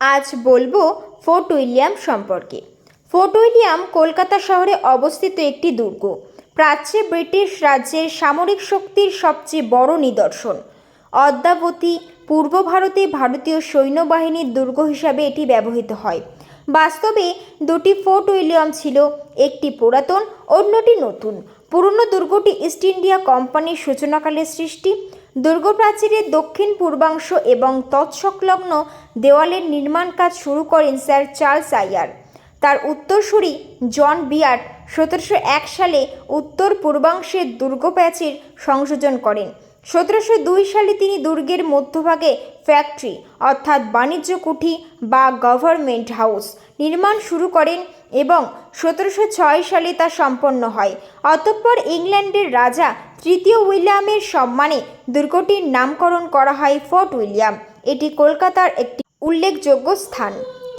আজ বলব Fort William সম্পর্কে। ফোর্ট উইলিয়াম কলকাতা শহরে অবস্থিত একটি দুর্গ। প্রাচ্যে ব্রিটিশ রাজ্যের সামরিক শক্তির সবচেয়ে বড় নিদর্শন। অদ্যাবধি পূর্ব ভারতে ভারতীয় সৈন্যবাহিনীর দুর্গ হিসাবে এটি ব্যবহৃত হয়। বাস্তবে দুটি ফোর্ট উইলিয়াম ছিল, একটি পুরাতন, অন্যটি নতুন। পুরনো দুর্গটি ইস্ট ইন্ডিয়া কোম্পানির সূচনাকালের সৃষ্টি। দুর্গ প্রাচীরের দক্ষিণ পূর্বাংশ এবং তৎসংলগ্ন দেওয়ালের নির্মাণ কাজ শুরু করেন স্যার চার্লস আইয়ার তার উত্তরসূরি জন বিয়ার্ড সতেরোশো এক সালে উত্তর পূর্বাংশের দুর্গ প্রাচীর সংযোজন করেন। সতেরোশো দুই সালে তিনি দুর্গের মধ্যভাগে ফ্যাক্টরি অর্থাৎ বাণিজ্য কুঠি বা গভর্নমেন্ট হাউস নির্মাণ শুরু করেন এবং সতেরোশো ছয় সালে তা সম্পন্ন হয়। অতঃপর ইংল্যান্ডের রাজা তৃতীয় উইলিয়ামের সম্মানে দুর্গটির নামকরণ করা হয় ফোর্ট উইলিয়াম। এটি কলকাতার একটি উল্লেখযোগ্য স্থান।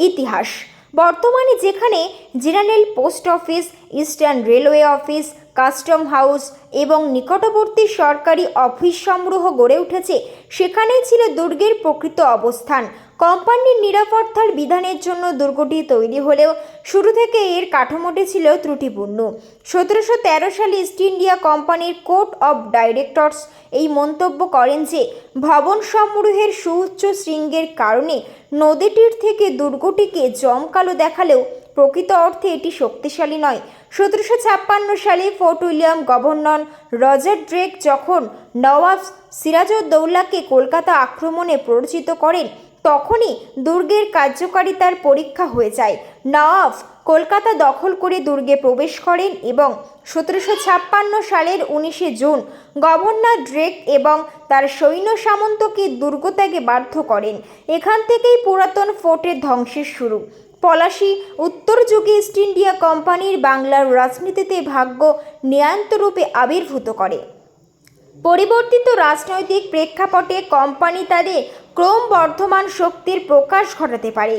ইতিহাস। বর্তমানে যেখানে general post office, eastern railway office, custom house এবং নিকটবর্তী সরকারি অফিস সমূহ গড়ে উঠেছে, সেখানেই ছিল দুর্গের প্রকৃত অবস্থান। কোম্পানির নিরাপত্তার বিধানের জন্য দুর্গটি তৈরি হলেও শুরু থেকে এর কাঠামোটি ছিল ত্রুটিপূর্ণ। সতেরোশো তেরো সালে ইস্ট ইন্ডিয়া কোম্পানির কোর্ট অব ডাইরেক্টরস এই মন্তব্য করেন যে, ভবন সমূহের সুউচ্চ শৃঙ্গের কারণে নদীটির থেকে দুর্গটিকে জমকালো দেখালেও প্রকৃত অর্থে এটি শক্তিশালী নয়। সতেরোশো ছাপ্পান্ন সালে Fort William governor Roger Drake যখন নওয়াব সিরাজউদ্দৌলাকে কলকাতা আক্রমণে প্ররোচিত করেন তখনই দুর্গের কার্যকারিতার পরীক্ষা হয়ে যায়। নওয়াব কলকাতা দখল করে দুর্গে প্রবেশ করেন এবং সতেরোশো ছাপ্পান্ন সালের উনিশে জুন গভর্নর ড্রেক এবং তার সৈন্য সামন্তকে দুর্গ ত্যাগে বাধ্য করেন। এখান থেকেই পুরাতন ফোর্টের ধ্বংসের শুরু। পলাশি উত্তর যুগে ইস্ট ইন্ডিয়া কোম্পানির বাংলার রাজনীতিতে ভাগ্য নিয়ন্তরূপে আবির্ভূত করে। পরিবর্তিত রাজনৈতিক প্রেক্ষাপটে কোম্পানি তাদের ক্রমবর্ধমান শক্তির প্রকাশ ঘটাতে পারে।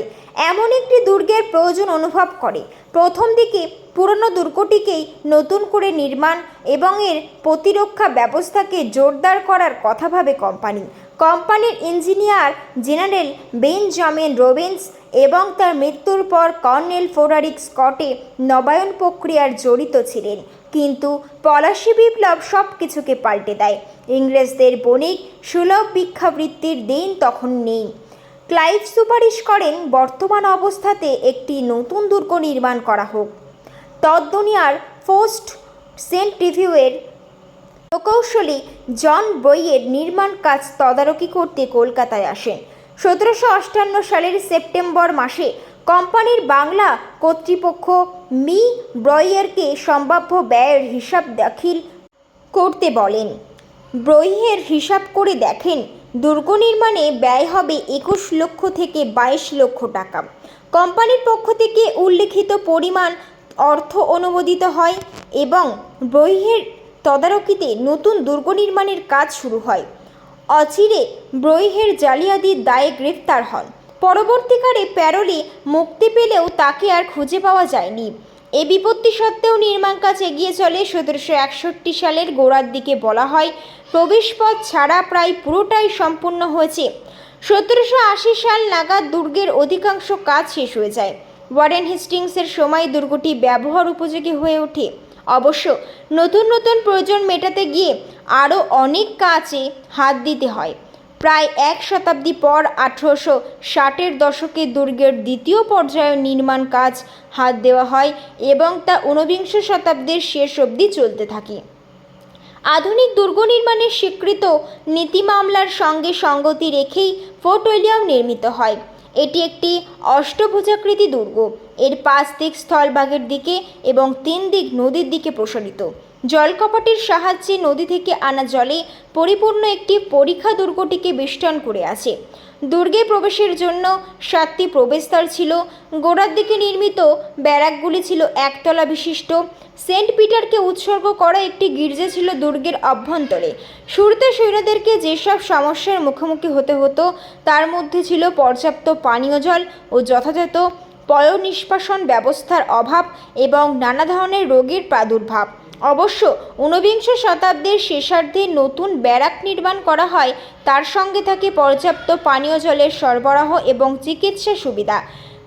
এমন একটি দুর্গের প্রয়োজন অনুভব করে। প্রথম দিকে পুরনো দুর্গটিকেই নতুন করে নির্মাণ এবং এর প্রতিরক্ষা ব্যবস্থাকে জোরদার করার কথা ভাবে কোম্পানি। কোম্পানির ইঞ্জিনিয়ার জেনারেল বেঞ্জামিন রোবেন্স এবং তার মৃত্যুর পর কর্নেল ফোরারিক স্কটে নবায়ন প্রক্রিয়ার জড়িত ছিলেন। কিন্তু পলাশী বিপ্লব সব কিছুকে পাল্টে দেয়। ইংরেজদের বণিক সুলভ ভিক্ষাবৃত্তির দিন তখন নেই। ক্লাইভ সুপারিশ করেন বর্তমান অবস্থাতে একটি নতুন দুর্গ নির্মাণ করা হোক। তদ্দুনিয়ার পোস্ট সেন্ট রিভিউয়ের প্রকৌশলী জন বইয়ের নির্মাণ কাজ তদারকি করতে কলকাতায় আসেন। সতেরোশো সালের সেপ্টেম্বর মাসে কোম্পানির বাংলা কর্তৃপক্ষ মি. ব্রয়ারকে সম্ভাব্য ব্যয়ের হিসাব দাখিল করতে বলেন। ব্রইয়ের হিসাব করে দেখেন দুর্গ নির্মাণে ব্যয় হবে একুশ লক্ষ থেকে বাইশ লক্ষ টাকা। কোম্পানির পক্ষ থেকে উল্লেখিত পরিমাণ অর্থ অনুমোদিত হয় এবং ব্রইয়ের তদারকিতে নতুন দুর্গ নির্মাণের কাজ শুরু হয়। অচিরে ব্রইহের জালিয়াতির দায়ে গ্রেফতার হন। পরবর্তীকালে প্যারোলে মুক্তি পেলেও তাকে আর খুঁজে পাওয়া যায়নি। এ বিপত্তি সত্ত্বেও নির্মাণ কাজ এগিয়ে চলে সতেরোশো একষট্টি সালের গোড়ার দিকে বলা হয়, প্রবেশপথ ছাড়া প্রায় পুরোটাই সম্পূর্ণ হয়েছে। সতেরোশো আশি সাল নাগাদ দুর্গের অধিকাংশ কাজ শেষ হয়ে যায়। ওয়ারেন হেস্টিংসের সময় দুর্গটি ব্যবহার উপযোগী হয়ে ওঠে। অবশ্য নতুন নতুন প্রয়োজন মেটাতে গিয়ে আরও অনেক কাজে হাত দিতে হয়। প্রায় এক শতাব্দী পর আঠেরোশো ষাটের দশকে দুর্গের দ্বিতীয় পর্যায়ের নির্মাণ কাজ হাত দেওয়া হয় এবং তা ঊনবিংশ শতাব্দীর শেষ অবধি চলতে থাকে। আধুনিক দুর্গ নির্মাণের স্বীকৃত নীতি মামলার সঙ্গে সঙ্গতি রেখেই ফোর্ট উইলিয়াম নির্মিত হয়। এটি একটি অষ্টভুজাকৃতি দুর্গ। এর পাঁচ দিক স্থলভাগের দিকে এবং তিন দিক নদীর দিকে প্রসারিত। জলকপাটের সাহায্যে নদী থেকে আনা জলে পরিপূর্ণ একটি পরীক্ষা দুর্গটিকে বেষ্টন করে আছে। দুর্গে প্রবেশের জন্য সাতটি প্রবেশদ্বার ছিল। গোড়ার দিকে নির্মিত ব্যারাকগুলি ছিল একতলা বিশিষ্ট। সেন্ট পিটারকে উৎসর্গ করা একটি গির্জা ছিল দুর্গের অভ্যন্তরে। শুরুতে সৈন্যদেরকে যেসব সমস্যার মুখোমুখি হতে হতো, তার মধ্যে ছিল পর্যাপ্ত পানীয় জল ও যথাযথ পয় নিষ্কাশন ব্যবস্থার অভাব এবং নানা ধরনের রোগের প্রাদুর্ভাব। অবশ্য ঊনবিংশ শতাব্দীর শেষার্ধে নতুন ব্যারাক নির্মাণ করা হয়, তার সঙ্গে থাকে পর্যাপ্ত পানীয় জলের সরবরাহ এবং চিকিৎসা সুবিধা।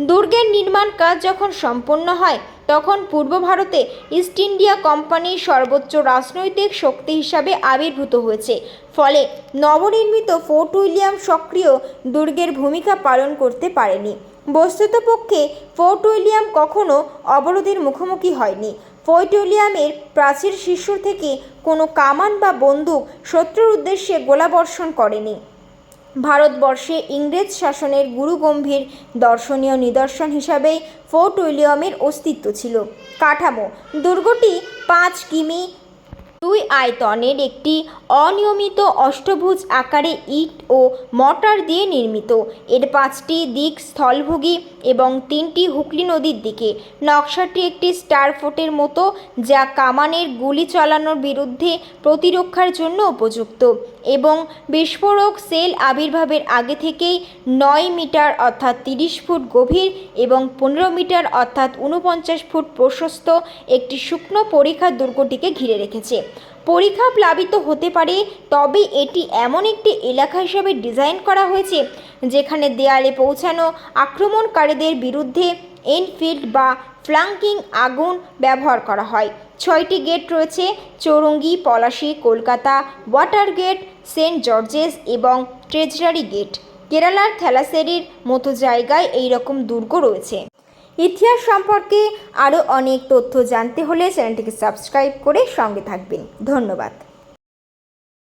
দুর্গের নির্মাণ কাজ যখন সম্পন্ন হয়, তখন পূর্ব ভারতে ইস্ট ইন্ডিয়া কোম্পানির সর্বোচ্চ রাজনৈতিক শক্তি হিসাবে আবির্ভূত হয়েছে, ফলে নবনির্মিত ফোর্ট উইলিয়াম সক্রিয় দুর্গের ভূমিকা পালন করতে পারেনি। বস্তুতপক্ষে ফোর্ট উইলিয়াম কখনো অবরোধের মুখোমুখি হয়নি। ফোর্ট উইলিয়ামের প্রাচীর শীর্ষ থেকে কোনো কামান বা বন্দুক শত্রুর উদ্দেশ্যে গোলাবর্ষণ করেনি। ভারতবর্ষে ইংরেজ শাসনের গুরুগম্ভীর দর্শনীয় নিদর্শন হিসাবেই ফোর্ট উইলিয়ামের অস্তিত্ব ছিল। কাঠামো, দুর্গটি পাঁচ কিমি দুই আয়তনের একটি অনিয়মিত অষ্টভুজ আকারে ইট ও মটার দিয়ে নির্মিত। এর পাঁচটি দিক স্থলভোগী এবং তিনটি হুগলি নদীর দিকে। নকশাটি একটি স্টার ফোর্টের মতো, যা কামানের গুলি চালানোর বিরুদ্ধে প্রতিরক্ষার জন্য উপযুক্ত। এবং বিস্ফোরক সেল আবির্ভাবের আগে থেকেই নয় মিটার অর্থাৎ তিরিশ ফুট গভীর এবং পনেরো মিটার অর্থাৎ উনপঞ্চাশ ফুট প্রশস্ত একটি শুকনো পরীক্ষা দুর্গটিকে ঘিরে রেখেছে। পরীক্ষা প্লাবিত হতে পারে, তবে এটি এমন একটি এলাকা হিসাবে ডিজাইন করা হয়েছে, যেখানে দেয়ালে পৌঁছানো আক্রমণকারীদের বিরুদ্ধে এনফিল্ড বা ফ্লাঙ্কিং আগুন ব্যবহার করা হয়। ছয়টি গেট রয়েছে, Chowringhee, Palashi, Kolkata water gate Saint George's এবং ট্রেজারি গেট। কেরালার থ্যালাসেরির মতো জায়গায় এই রকম দুর্গ রয়েছে। ইতিহাস সম্পর্কে আরও অনেক তথ্য জানতে হলে চ্যানেলটিকে সাবস্ক্রাইব করে সঙ্গে থাকবেন। ধন্যবাদ।